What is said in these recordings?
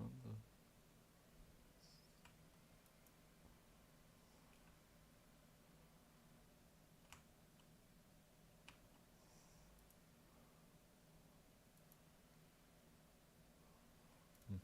şu anda. Hı.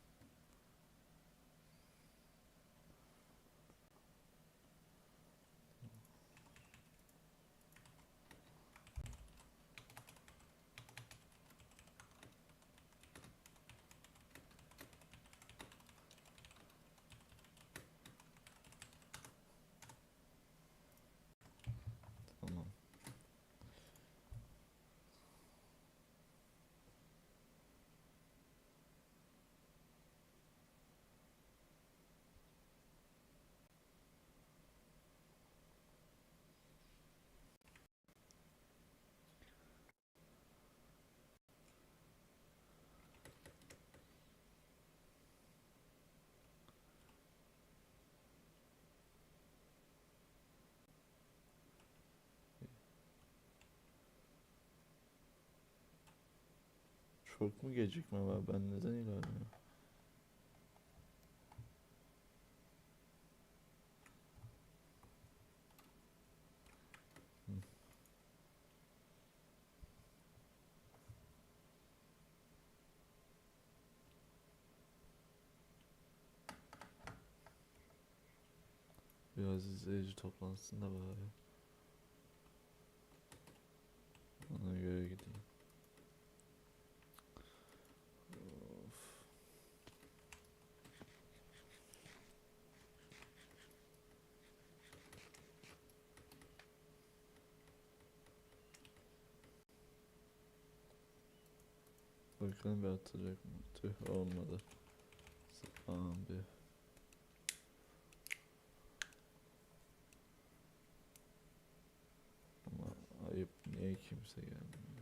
Tamam. Çok mu gecikme var? Ben neden ilerliyorum? Biraz izleyici toplantısında bari. Ona göre gideyim. Bakalım bir atacak mı? Tüh olmadı. Bir. Ama ayıp niye kimse gelmiyor?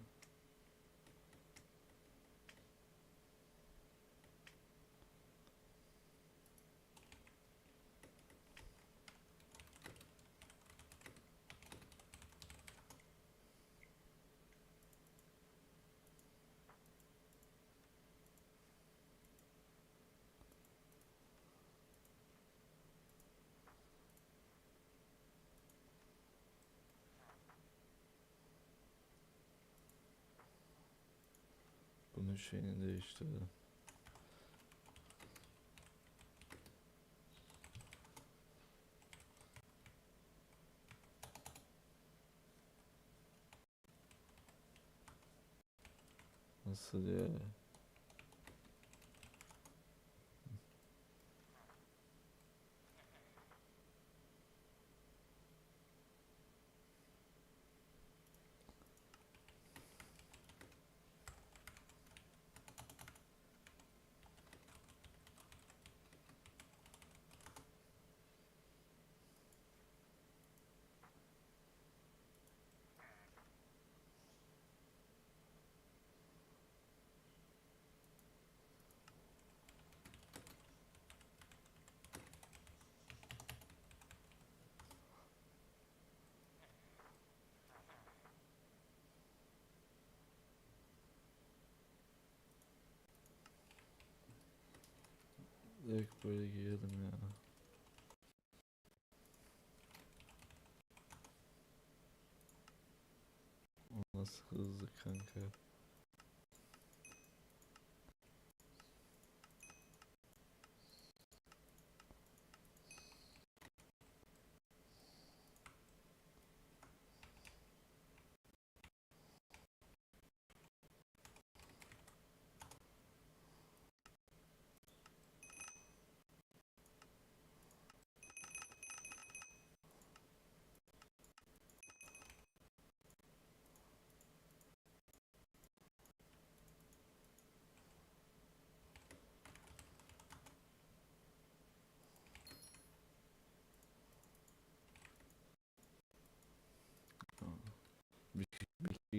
Bunun şeyini değiştirdim. Nasıl ya? Direkt böyle giyelim ya. Nasıl hızlı kanka?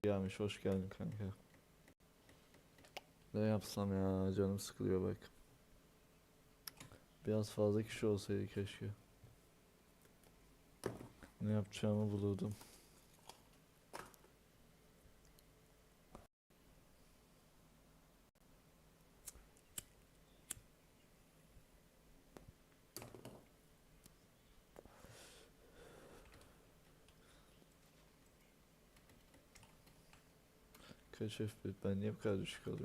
Gelmiş hoş geldin kanka. Ne yapsam ya canım sıkılıyor bak. Biraz fazla kişi olsaydı keşke. Ne yapacağımı bulurdum. Kaç FPS? Ben niye bu kadar düşük yok.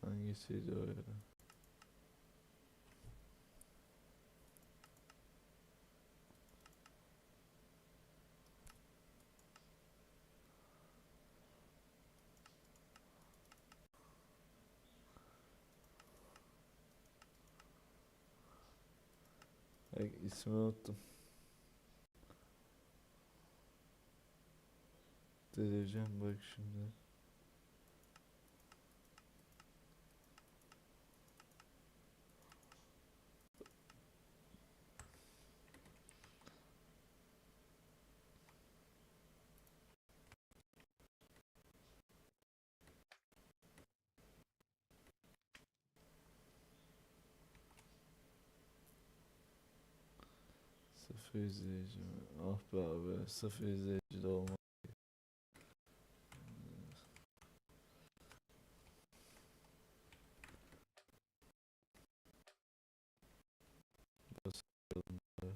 Hangisiydi o ya? Ay, ismini unuttum. Delireceğim bak şimdi. Sıfır izleyici mi? Ah be abi sıfır izleyici de olmaz. Basalım da.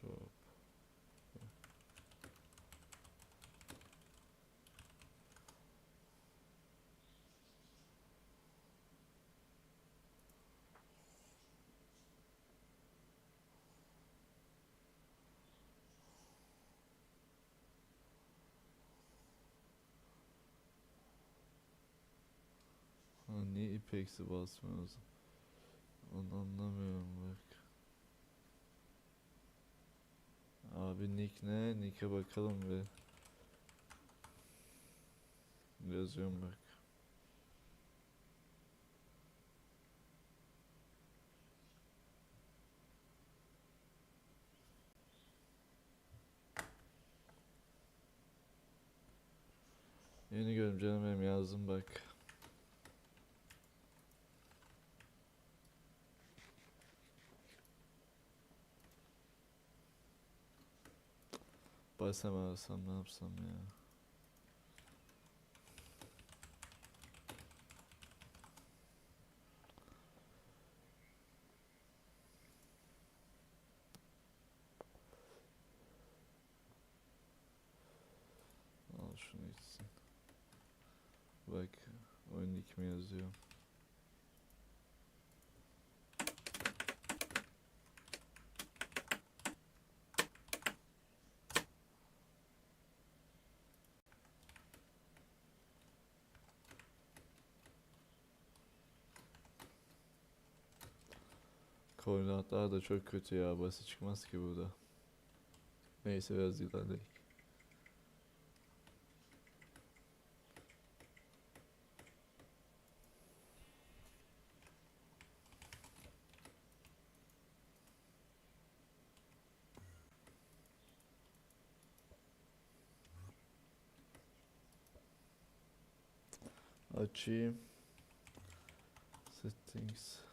Shop. Ha, Ipex'i basmıyoruz? Onu anlamıyorum bak. Abi nick ne? Nick'e bakalım bir. Yazıyorum bak. Yeni gördüm canım benim yazdım bak. Basam arasam ne yapsam ya. Al şunu içsin. Bak oyun mi yazıyor? Koordinatlar da çok kötü ya. Basit çıkmaz ki burada. Neyse biraz ilerleyelim. Açayım. Settings.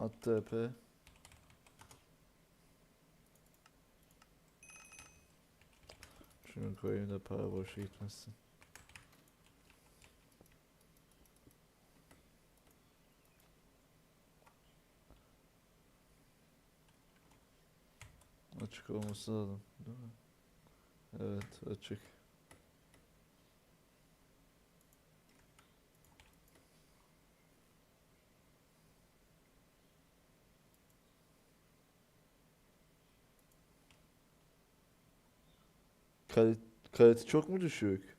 At TP. Şunu koyayım da para boşa gitmesin. Açık olması lazım, değil mi? Evet, açık. Kali kalite çok mu düşük?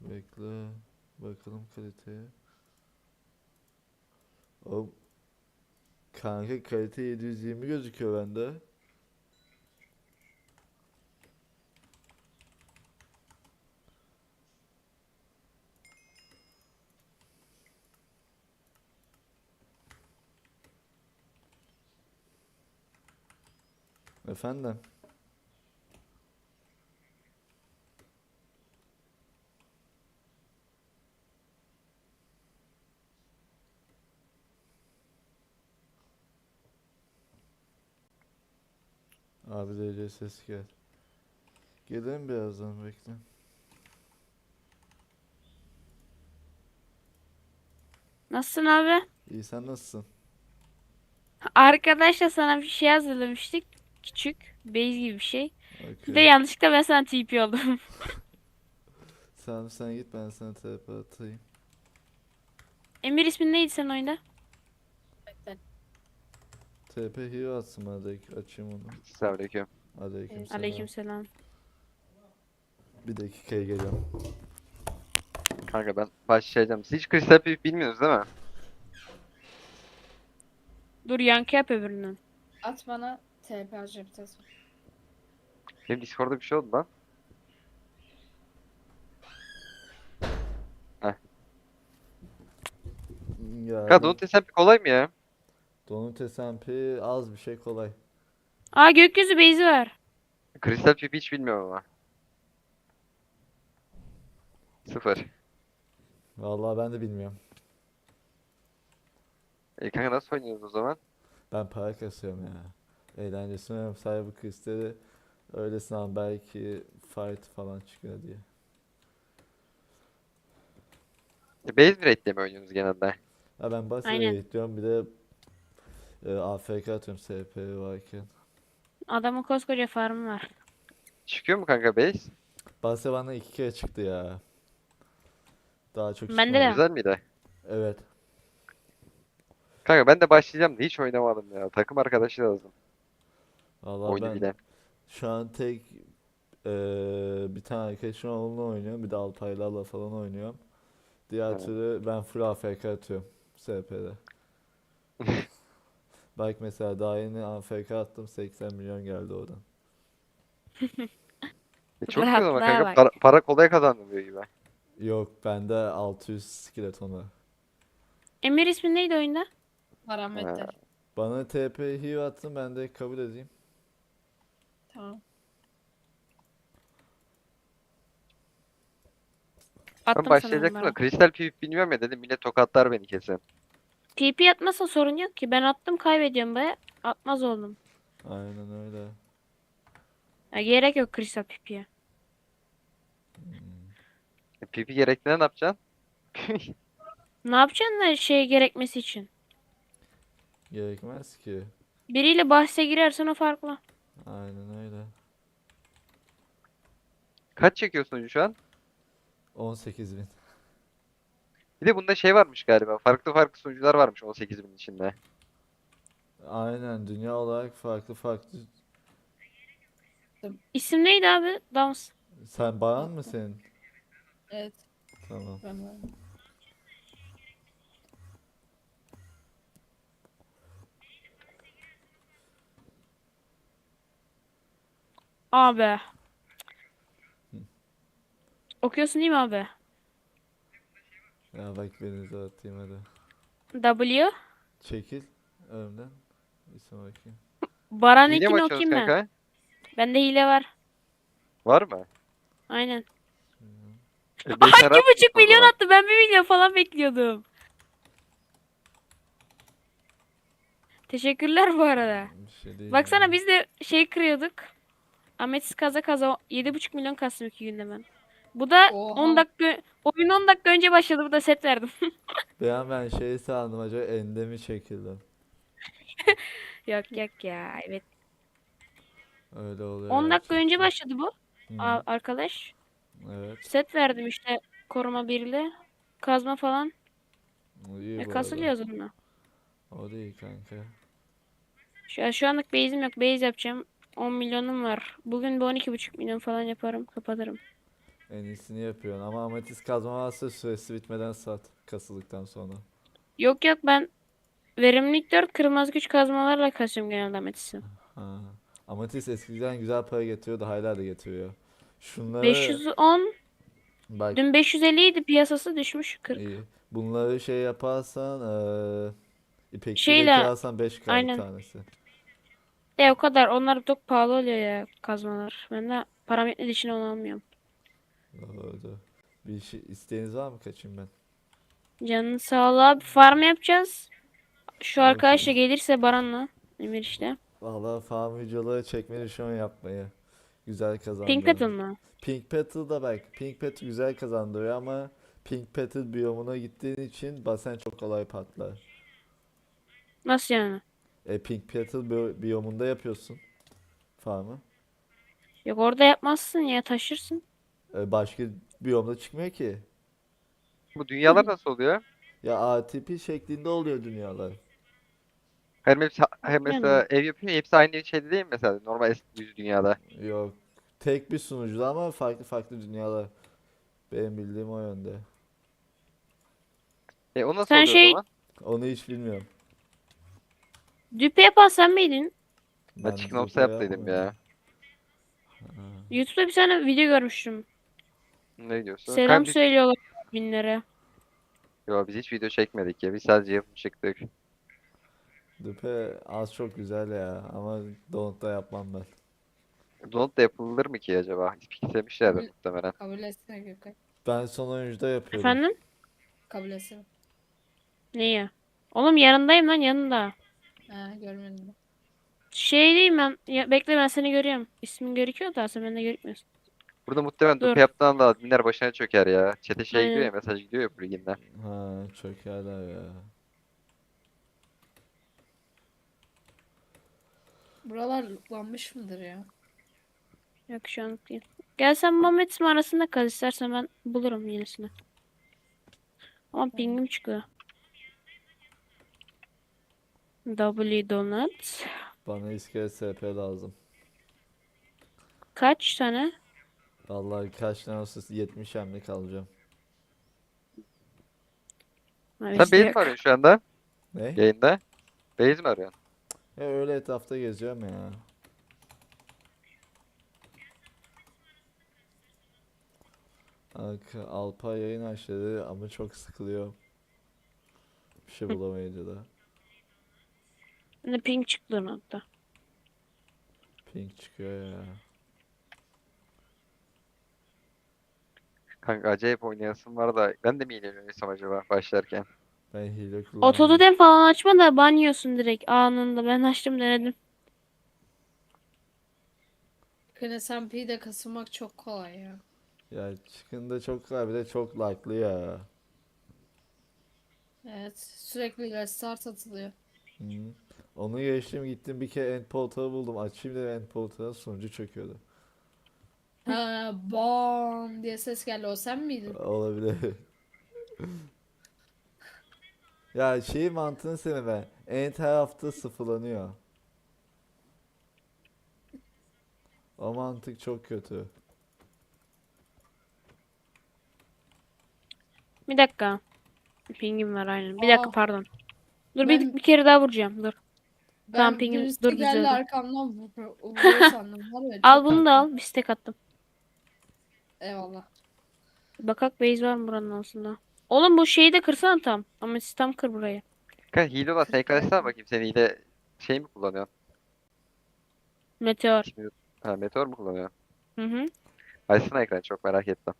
Bekle. Bakalım kaliteye. O kanka kalite 720 gözüküyor bende. Efendim? Abi DC ses gel. Gelirim birazdan bekle. Nasılsın abi? İyi sen nasılsın? Arkadaşla sana bir şey hazırlamıştık. Küçük. Base gibi bir şey. Bir de yanlışlıkla ben sana TP oldum. Sen sen git ben sana TP atayım. Emir ismin neydi senin oyunda? TP hero atsın bana direkt açayım onu. Selamünaleyküm. Aleykümselam. Aleykümselam. Bir dakikaya geliyorum. Kanka ben başlayacağım. Siz hiç Crystal Peak bilmiyorsunuz değil mi? Dur yankı yap öbüründen. At bana TP acıptası. Benim Discord'da bir şey oldu lan. Ya Kanka Don't SMP kolay mı ya? Donut SMP az bir şey kolay. Aa gökyüzü base'i var. Crystal Peak'i hiç bilmiyorum ama. Sıfır. Vallahi ben de bilmiyorum. E kanka nasıl oynuyoruz o zaman? Ben para kasıyorum ya. Eğlencesine oynuyorum. Cyber Crystal'i öylesine ama belki fight falan çıkıyor diye. Base rate'le mi oynuyorsunuz genelde? Ya ben Base'e Aynen. gidiyorum bir de e, AFK atıyorum SP varken. Adamın koskoca farmı var. Çıkıyor mu kanka base? Base bana iki kere çıktı ya. Daha çok Bende çıkmadı. de. Güzel miydi? Evet. Kanka ben de başlayacağım da hiç oynamadım ya. Takım arkadaşı lazım. Vallahi Oyunu ben bilen. şu an tek e, bir tane arkadaşım onunla oynuyorum. Bir de Alpaylarla falan oynuyorum. Diğer Evet. türlü ben full AFK atıyorum SP'de. Bak mesela daha yeni AFK attım 80 milyon geldi oradan. E, çok güzel ama Rahatlığa kanka bak. para, para kolay kazanılıyor gibi. Yok bende 600 skeleton var. Emir ismin neydi oyunda? Parametre. Bana TP heal attın ben de kabul edeyim. Tamam. Ben Attım başlayacaktım da. Crystal Peak bilmiyorum ya dedim millet tokatlar beni kesin. TP atmasa sorun yok ki. Ben attım kaybediyorum baya. Atmaz oldum. Aynen öyle. Ya, gerek yok Crystal TP'ye. E, PP gerektiğinde ne yapacaksın? Ne yapacaksın da şey gerekmesi için? Gerekmez ki. Biriyle bahse girersen o farklı. Aynen öyle. Kaç çekiyorsun şu an? 18 bin. Bir de bunda şey varmış galiba. Farklı farklı sunucular varmış 18 bin içinde. Aynen dünya olarak farklı farklı. İsim neydi abi? Dans. Sen bayan mı senin? Evet. Tamam. Ben varım. Abi. Okuyorsun değil mi abi? Ya bak beni de atayım hadi. W. Çekil önümden. İsim bakayım. Baran Hile mi Ekin'i okuyayım ben. kanka? Bende hile var. Var mı? Aynen. E, beş iki buçuk o milyon zaman. attı. Ben bir milyon falan bekliyordum. Teşekkürler bu arada. Bir şey değil Baksana ya. biz de şey kırıyorduk. Ametsiz kaza kaza 7,5 milyon kastım iki günde ben. Bu da Oha. 10 dakika oyun 10 dakika önce başladı. Bu da set verdim. An ben şey sandım acaba endemi çekildim. yok yok ya. Evet. Öyle oluyor 10 dakika önce başladı bu Hı, a- arkadaş. Evet. Set verdim işte koruma birli. Kazma falan. İyi E, bu arada. kasılıyoruz onunla. O değil kanka. Şu, şu anlık base'im yok. Base yapacağım. 10 milyonum var. Bugün bir 12,5 milyon falan yaparım. Kapatırım. En iyisini yapıyorsun ama ametist kazma varsa süresi bitmeden sat kasıldıktan sonra. Yok yok ben verimlilik 4 kırmızı güç kazmalarla kasıyorum genelde ametisi. Ha. Ametist eskiden güzel para getiriyordu hala da getiriyor. Şunları 510 bak dün 550 idi piyasası düşmüş 40. iyi. Bunları şey yaparsan eee İpekçi Şeyle- alsan 5 k aynen. tanesi. E o kadar onlar çok pahalı oluyor ya kazmalar. Ben de param yetmediği için onu almıyorum. Doğru. Bir şey isteğiniz var mı kaçayım ben? Canın sağlığı abi farm yapacağız. Şu arkadaş da gelirse Baran'la Emir işte. Vallahi farm videoları çekmeyi düşünüyorum yapmayı. Güzel Pink kazandırıyor. Petal mı? Pink Petal da bak. Pink Petal güzel kazandırıyor ama Pink Petal biyomuna gittiğin için basen çok kolay patlar. Nasıl yani? E Pink Petal biyo- biyomunda yapıyorsun farmı. Yok orada yapmazsın ya taşırsın. E başka biyomda çıkmıyor ki. Bu dünyalar nasıl oluyor? Ya ATP şeklinde oluyor dünyalar. Her hepsi, her mesela ev yapıyor ya, hepsi aynı şeyde değil mi mesela? Normal eski düz dünyada. Yok. Tek bir sunucuda ama farklı farklı dünyalar. Benim bildiğim o yönde. E o nasıl Sen oluyor o şey- zaman? Onu hiç bilmiyorum. Düpe yapan sen miydin? Ben Zopa Ops'a yaptıydım ya. YouTube'da bir tane video görmüştüm. Ne diyorsun? Selam Kanka biz, söylüyorlar binlere. yo, biz hiç video çekmedik ya. Biz sadece yapım çıktık. Dupe az çok güzel ya ama Donut'ta yapmam ben. Donut da yapılır mı ki acaba? Kabul- muhtemelen. Kabul etsene Gökay. Ben son oyuncuda yapıyorum. Efendim? Kabul etsene. Neyi? Oğlum yanındayım lan yanında. Ha görmedim. Şey diyeyim ben. Ya, bekle ben seni görüyorum. İsmin gözüküyor da sen bende gözükmüyorsun. Burada muhtemelen Dur. dupe yaptığın anda adminler başına çöker ya. Çete şey gidiyor ya Aynen. mesaj gidiyor ya pluginden. Ha çökerler ya. Buralar lootlanmış mıdır ya? Yok şu anlık değil. Gel sen ismi arasında kal istersen ben bulurum yenisini. Ama pingim çıkıyor. W donut. Bana iskelet SP lazım. Kaç tane? Vallahi kaç tane olsa 70 hemlik alacağım. Ha, Sen bizde base mi arıyorsun şu anda? Ne? Yayında? Base mi arıyorsun? Ya öyle etrafta geziyorum ya. Ak Alpa yayın açtı ama çok sıkılıyor. Bir şey bulamayınca da. Bende ping çıktı notta. Pink çıkıyor ya. Kanka acayip oynayasım var da ben de mi oynasam acaba başlarken? Ben hile kullanmıyorum. Otodem falan açma da banyosun direkt anında. Ben açtım denedim. KNSMP'de kasılmak çok kolay ya. Ya çıkında çok kolay bir de çok like'lı ya. Evet sürekli restart atılıyor. Hı. Onu geçtim gittim bir kere end portal'ı buldum. Açayım dedim end portal'ın sonucu çöküyordu. Ha bam diye ses geldi. O sen miydin? Olabilir. Ya şeyi mantığını sevmem ben. End her hafta sıfırlanıyor. O mantık çok kötü. Bir dakika. Pingim var aynen. Bir dakika Aa. pardon. Dur Ben- bir, bir kere daha vuracağım. Dur. Tamam, Ben pingim- birisi dur, geldi düzeldi. arkamdan vur- vuruyor sandım. Var ya, Al çok bunu da al. Bir stack attım. Eyvallah. Bakak base var mı buranın altında? Oğlum bu şeyi de kırsana tam. Ama siz tam kır burayı. Kanka hile olan sen ekran bakayım sen hile şey mi kullanıyorsun? Meteor. Şimdi, ha meteor mu kullanıyorsun? Hı hı. Açsana ekranı çok merak ettim.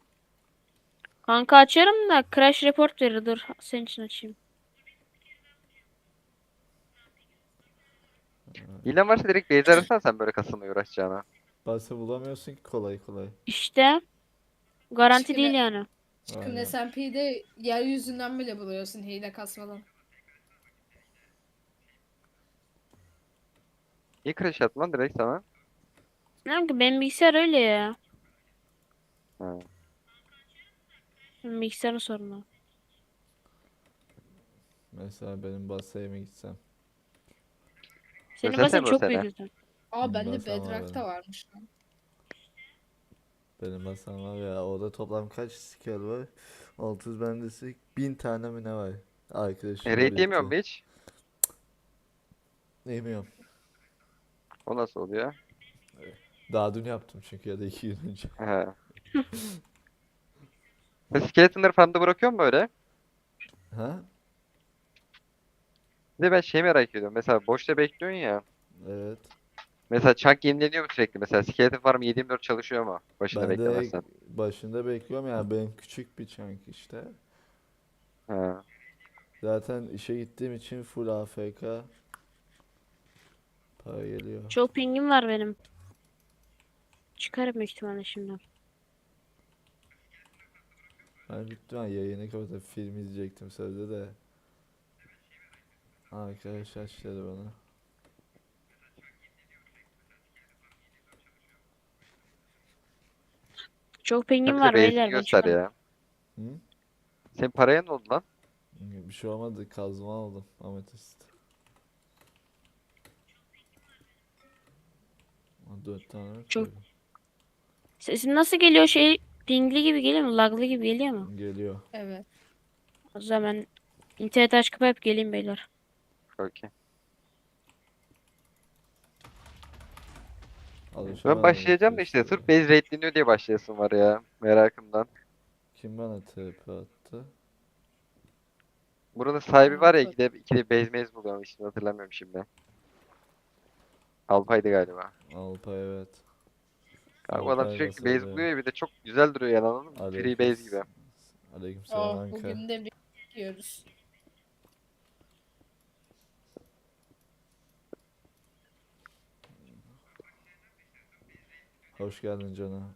Kanka açarım da crash report verir. Dur senin için açayım. Hilen varsa direkt base arasana sen böyle kasılmaya uğraşacağına. Base bulamıyorsun ki kolay kolay. İşte. Garanti Şimdi- değil yani. Çıkın Aynen. SMP'de yeryüzünden bile buluyorsun hile kasmadan. Niye crash attın lan direkt sana? Ne ki benim bilgisayar öyle ya. Ha. Benim bilgisayarın sorunu. Mesela benim basaya mı gitsem? Senin basen bu çok sene. büyük zaten. Aa bende Bedrock'ta varım. varmış lan. Benim masam var ya orada toplam kaç skill var? 600 bendesi 1000 tane mi ne var? Arkadaşımla E, raid yemiyor mu hiç? Yemiyorum. O nasıl oluyor? Daha dün yaptım çünkü ya da iki gün önce. He. Skeletonları falan da bırakıyor mu böyle? Ha? Bir de ben şey merak ediyorum. Mesela boşta bekliyorsun ya. Evet. Mesela chunk yenileniyor mu sürekli? Mesela skeleton farm 7/24 çalışıyor mu? Başında Ben de beklemezsen. başında bekliyorum ya benim küçük bir chunk işte. He. Zaten işe gittiğim için full AFK. Para geliyor. Çok pingim var benim. Çıkarım büyük ihtimalle şimdi. Ben büyük ihtimal yayını kapatıp film izleyecektim sözde de. Arkadaş aç dedi bana. Çok bize var beyler göster çıkarım. ya. Hı? Senin paraya ne oldu lan? Bir şey olmadı kazma aldım ametist. Dört tane Çok- koydum? Sesin nasıl geliyor şey pingli gibi geliyor mu? Laglı gibi geliyor mu? Geliyor. Evet. O zaman internet aç kapayıp geleyim beyler. Okey. Ben Alışamadım başlayacağım da işte işte. sırf base raidleniyor diye başlayasım var ya. Merakımdan. Kim bana TP attı? Buranın sahibi var ya Alpay. ikide, ikide base maze buluyorum ismini hatırlamıyorum şimdi. Alpay'dı galiba. Alpay evet. Abi bu adam Alpay sürekli base buluyor ya bir de çok güzel duruyor yani anladın mı? Free base gibi. Aleykümselam Oh, Anka. bugün de bekliyoruz. Hoş geldin canım.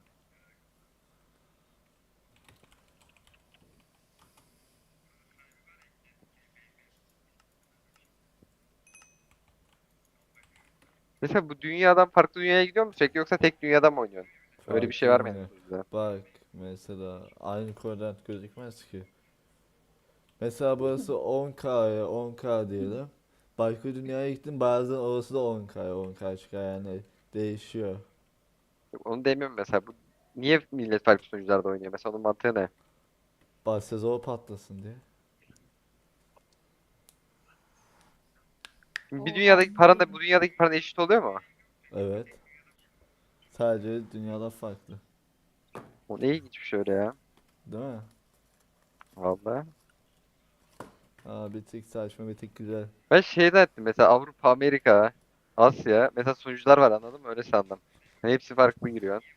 Mesela bu dünyadan farklı dünyaya gidiyor mu sürekli yoksa tek dünyada mı oynuyorsun? Öyle bir şey var mı Farklı yani? oynuyor. bizde? Bak mesela aynı koordinat gözükmez ki. Mesela burası 10K'ya 10K diyelim. Başka dünyaya gittin bazen orası da 10K'ya 10K çıkar yani değişiyor. Yok, Onu demiyorum mesela. Bu niye millet farklı sunucularda oynuyor? Mesela onun mantığı ne? Bas sezon patlasın diye. Şimdi bir dünyadaki paran da bu dünyadaki paran eşit oluyor mu? Evet. Sadece dünyalar farklı. O ne ilginç bir şey öyle ya. Değil mi? Vallahi. Aa bir tık saçma bir tık güzel. Ben şeyden ettim mesela Avrupa, Amerika, Asya. Mesela sunucular var anladın mı? Öyle sandım. Hepsi farklı giriyor.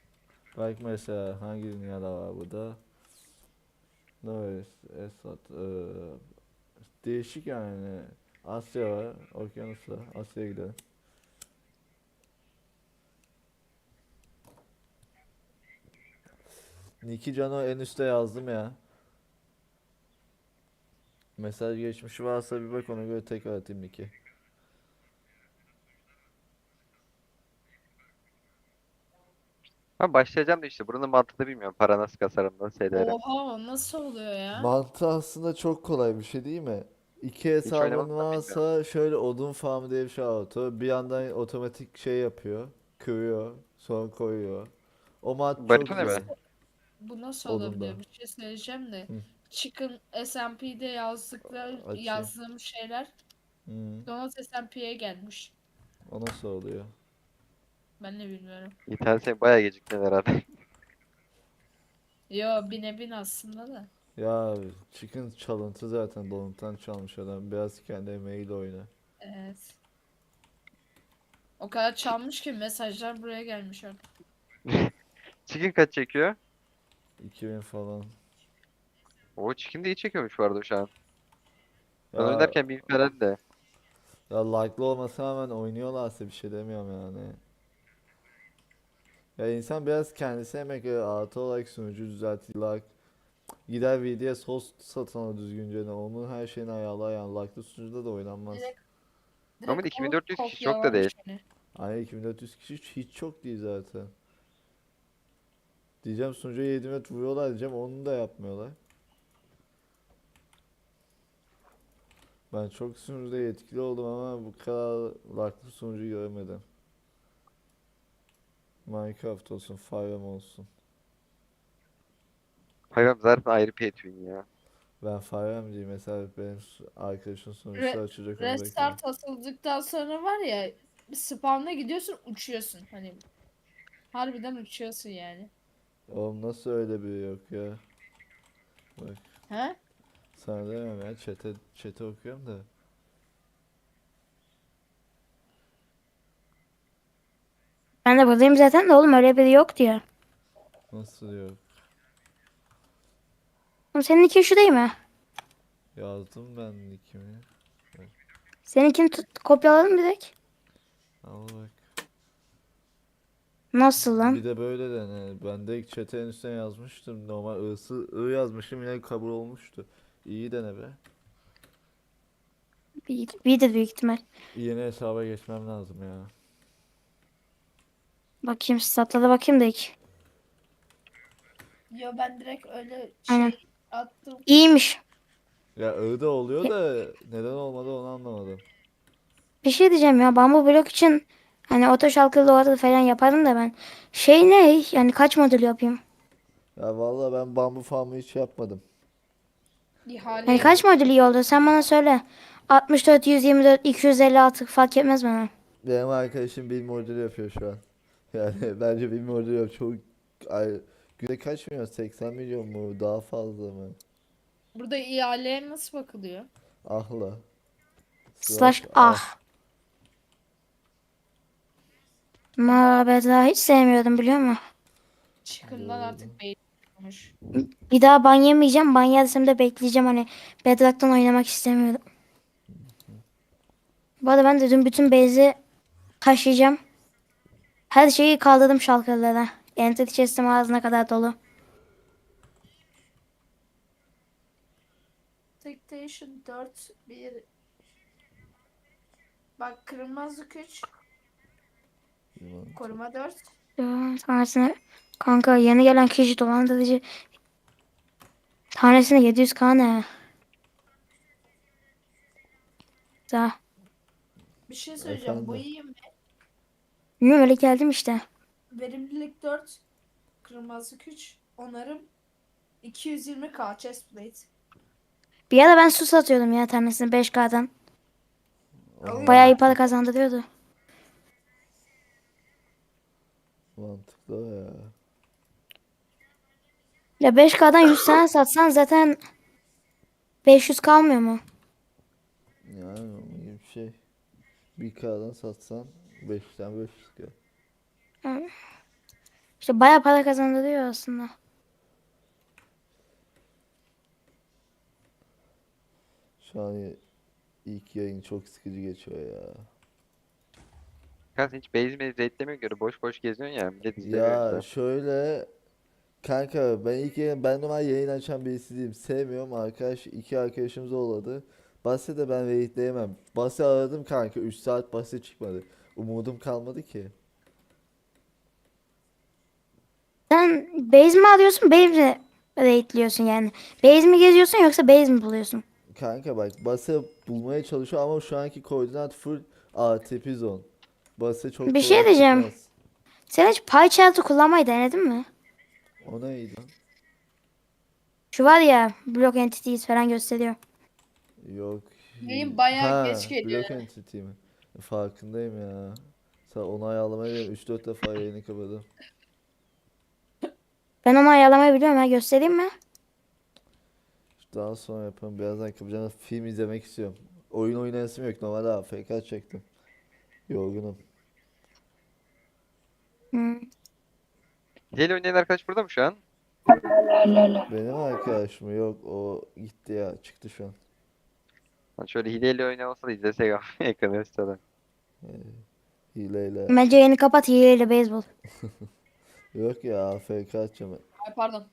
Bak mesela hangi dünyada var burada? Norveç, Esat, eee, değişik yani. Asya var, okyanus var. Asya'ya gidelim. Niki Cano en üstte yazdım ya. Mesaj geçmişi varsa bir bak ona göre tekrar atayım Niki. Ben başlayacağım da işte buranın mantığını bilmiyorum. Para nasıl kasarım, nasıl ederim. Oha nasıl oluyor ya? Mantığı aslında çok kolay bir şey değil mi? İki hesabın oynamadım da varsa şöyle odun farmı diye bir şey auto. Bir yandan otomatik şey yapıyor. Kırıyor. Sonra koyuyor. O mantık çok Barito ne güzel. be? Bu nasıl Odunda. olabilir? Bir şey söyleyeceğim de. Hı. Chicken SMP'de yazdıkları Açayım. yazdığım şeyler Hmm, Donut SMP'ye gelmiş. o nasıl oluyor? Ben de bilmiyorum. İnternet senin bayağı geciktin herhalde. Yo bine bin aslında da. Ya Chicken çalıntı zaten donuttan çalmış adam. Biraz kendi emeğiyle oyna. Evet. O kadar çalmış ki mesajlar buraya gelmiş artık. Chicken kaç çekiyor? 2000 falan. O Chicken de iyi çekiyormuş bu arada şu an. Ben Ya, oynarken bir falan de. ya like'lı olmasına rağmen oynuyorlarsa bir şey demiyorum yani. Ya insan biraz kendisi emek verir. Artı olarak sunucu düzeltir. Like, gider VDS host satın alır düzgünce. ne, Onun her şeyini ayarlar yani. Like'lı sunucuda da oynanmaz. Direkt- Ama direkt 2400 onu kişi çok da değil. Aynen 2400 kişi hiç, hiç çok değil zaten. Diyeceğim sunucuya 7 met vuruyorlar diyeceğim onu da yapmıyorlar. Ben çok sunucuda yetkili oldum ama bu kadar like'lı sunucu görmedim. Minecraft olsun, Fire olsun. Hayvan zaten ayrı pay to win ya. Ben Fire Emce'yim mesela benim su- arkadaşın sonuçta Re- açacak onu bekliyorum. Restart atıldıktan sonra var ya spawn'a gidiyorsun uçuyorsun hani. Harbiden uçuyorsun yani. Oğlum nasıl öyle biri yok ya? Bak He? sana demem ya chat'e, chat'e okuyorum da. Ben de buradayım zaten de oğlum öyle biri yok diyor. Nasıl yok? Oğlum seninki şu değil mi? Yazdım ben nickimi. Seninkini tut, kopyaladım direkt. Al bak. Nasıl lan? Bir de böyle dene. Ben de en üstüne yazmıştım. Normal ısı ı yazmışım yine kabul olmuştu. İyi dene be. Bir, birdir büyük ihtimal. Yeni hesaba geçmem lazım ya. Bakayım statla da bakayım da ilk. Yo ben direkt öyle Aynen. şey attım. İyiymiş. Ya ı da oluyor da neden olmadı onu anlamadım. Bir şey diyeceğim ya ben bu blok için hani oto şalkılı orada falan yaparım da ben. Şey ne? Yani kaç modül yapayım? Ya vallahi ben bambu farmı hiç yapmadım. İhale. Yani kaç modül iyi oldu? Sen bana söyle. 64, 124, 256 fark etmez bana. Benim arkadaşım bir modül yapıyor şu an. Yani bence bir modül yapıyor. Çok ay, günde kaç milyon? 80 milyon mu? Daha fazla mı? Burada ihaleye nasıl bakılıyor? Ahla. Slash ah. Mabeda hiç sevmiyordum biliyor musun? Çıkından artık beğenmiş. Bir daha ban yemeyeceğim. Ban yersem de bekleyeceğim hani Bedrock'tan oynamak istemiyordum. Bu arada ben de dün bütün base'i taşıyacağım. Her şeyi kaldırdım şalkırlara. Entity chest'im ağzına kadar dolu. Dictation 4 1 Bak kırılmazlık 3 koruma 4 Tanesine kanka yeni gelen kişi dolandırıcı. Tanesine 700 k ne? Daha. Bir şey söyleyeceğim bu iyi mi? Bilmiyorum öyle geldim işte. Verimlilik 4 kırılmazlık 3 onarım 220k chest plate Bir ara ben su satıyordum ya tanesini 5k'dan. Bayağı iyi para kazandırıyordu. Mantıklı ya. Ya 5K'dan 100 tane satsan zaten 500 kalmıyor mu? Yani onun gibi bir şey. Bir K'dan satsan 5'ten 500 K. İşte bayağı para kazandırıyor aslında. Şu an ilk yayın çok sıkıcı geçiyor ya. Kanka hiç base maze raidlemiyor göre boş boş geziyorsun ya. Millet izlemiyor Ya işte. şöyle kanka ben ilk yayın ben normal yayın açan birisi değilim. Sevmiyorum arkadaş iki arkadaşımız oladı. Basri de ben raidleyemem. Basri aradım kanka 3 saat Basri çıkmadı. Umudum kalmadı ki. Sen base mi alıyorsun, base mi raidliyorsun yani? Base mi geziyorsun yoksa base mi buluyorsun? Kanka bak Basri bulmaya çalışıyor ama şu anki koordinat full ATP zone. Basri çok Bir şey kolay diyeceğim. çıkmaz. Sen hiç pie chart'ı kullanmayı denedin mi? O neydi? lan? Şu var ya block entities falan gösteriyor. Yok. Yayın bayağı Ha, geç geliyor. Block entity mi? Farkındayım ya. Sen onu ayarlamaya 3-4 defa yayını kapadım. Ben onu ayarlamayı biliyorum ha göstereyim mi? Daha sonra yaparım. Birazdan kapacağım. Film izlemek istiyorum. Oyun oynayasım yok. Normalde AFK çektim. Yorgunum. Hmm. Hile oynayan arkadaş burada mı şu an? Benim arkadaşım yok. O gitti ya. Çıktı şu an. Lan şöyle hileyle oynayan olsa da izlesek abi ekranı. Hileyle. Bence yeni kapat hileyle beyzbol. Yok ya AFK açacağım. Ay pardon.